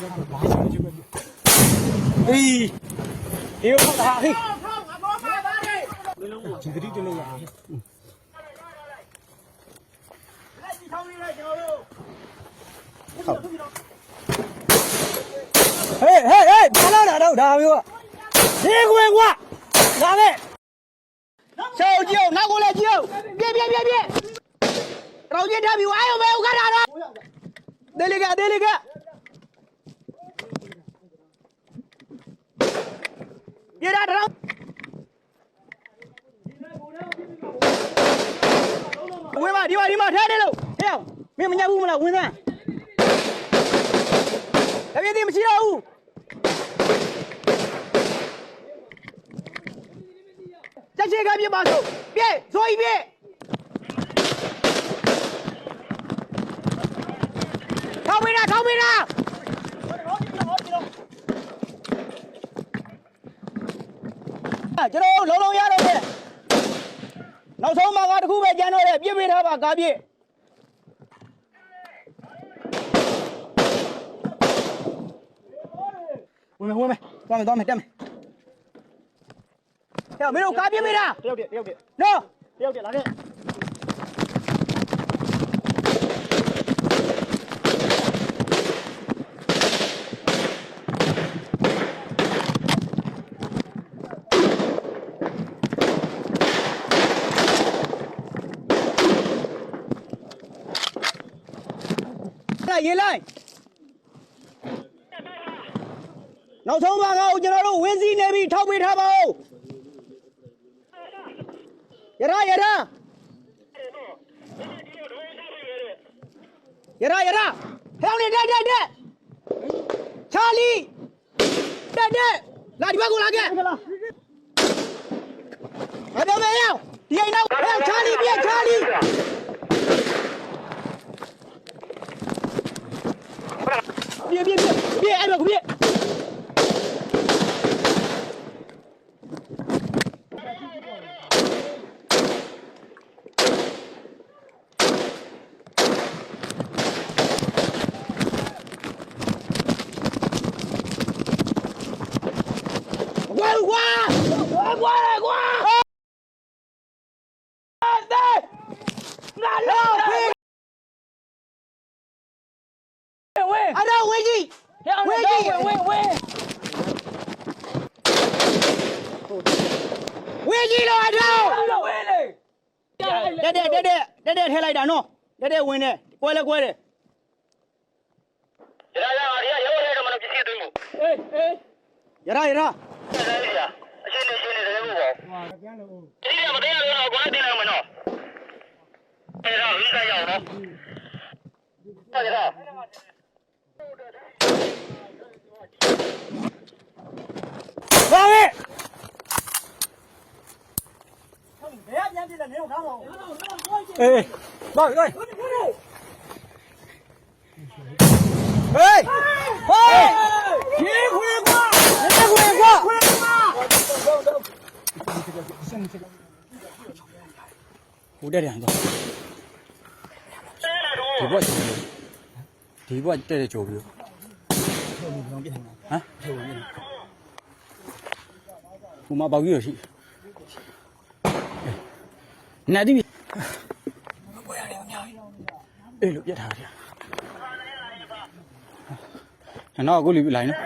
အေးဒီဟုတ်တာဟေးဒီသတိတလို့ရဟေးဟေးဟေးဘာလို့လာတော့ဒါမျိုးอ่ะဒီကွယ်ကွာလာခဲ့ရှောက်ကြည့်အောင်နောက်ကိုလည်းကြည့်အောင်ပြပြပြပြတော့ကြည့်ထားပြီဝါရုံပဲဥက္ကဋ္ဌတော့ဒေလီကဒေလီက ပြတာတော့ဝင်ပါဒီပါဒီမှာထဲတယ်လို့ဟဲ့အောင်မင်းမညက်ဘူးမလားဝင်သားတပည့်ဒီမရှိတော့ဘူးတက်ချေကပြပါစို့ပြည့်ဇိုးကြီးပြည့်ထောက်ပေးတာထောက်ပေးတာ ကျွန်တော်လုံးလုံးရတော့တယ်နောက်ဆုံးမှာကတစ်ခုပဲကျန်တော့တယ်ပြည့်ပေးထားပါကားပြည့်ဝင်မယ်ဝင်မယ်သွားမယ်သွားမယ်တက်မယ်ဟဲ့မင်းတို့ကားပြင်းမေးတာတယောက်တည်းတယောက်တည်းနော်တယောက်တည်းလာခဲ့ ရေးလိုက်နောက်ဆုံးမှာကကျွန်တော်တို့ဝင်းစည်းနေပြီထောက်ပေးထားပါဦးရရရရရရရဟဲ့လေတက်တက်တက်ချာလီတက်တက်လာဒီဘက်ကိုလာခဲ့ငါပြောမယ်ရောက်ဒီအိမ်နောက်ဟဲ့ချာလီပြချာလီ ပြေပြေပြေပြေအဲ့တော့ပြေကွာကွာကွာကွာကွာတဲ့နာလို့ဖေးဝဲအဲ့တော့ဝဲ ကြီးဝဲကြီးဝဲဝဲဝဲကြီးတော့အထောက်ဝဲလေတက်တက်တက်တက်တက်တက်ထဲလိုက်တာနော်တက်တက်ဝင်နေကွဲလဲကွဲတယ်ရရရရရောရဲတော့မလို့ပစ္စည်းသွင်းဖို့အေးအေးရရရရဆက်ရရအရှင်းနေရှင်းနေတယ်ဘူးပေါ့ဟွာကျန်းလို့ဒီကမတင်ရတော့ကွာတင်လိုက်မနော်အဲ့ဒါဝိစားရအောင်နော်ဆက်ရ ပါမယ် ဘယ်က ပြန်ပြတယ်နေတော့ခေါင်းအောင်အေးပါပြီဟေးဟေးဟေးရေခွေကွာရေခွေကွာဟိုတက်တယ်တော့ဒီဘက်ဒီဘ နတ်တိပြီပွဲရတယ်အများကြီးအေးလို့ပြတ်ထားဗျာနော်အခုလူလိုက်နော်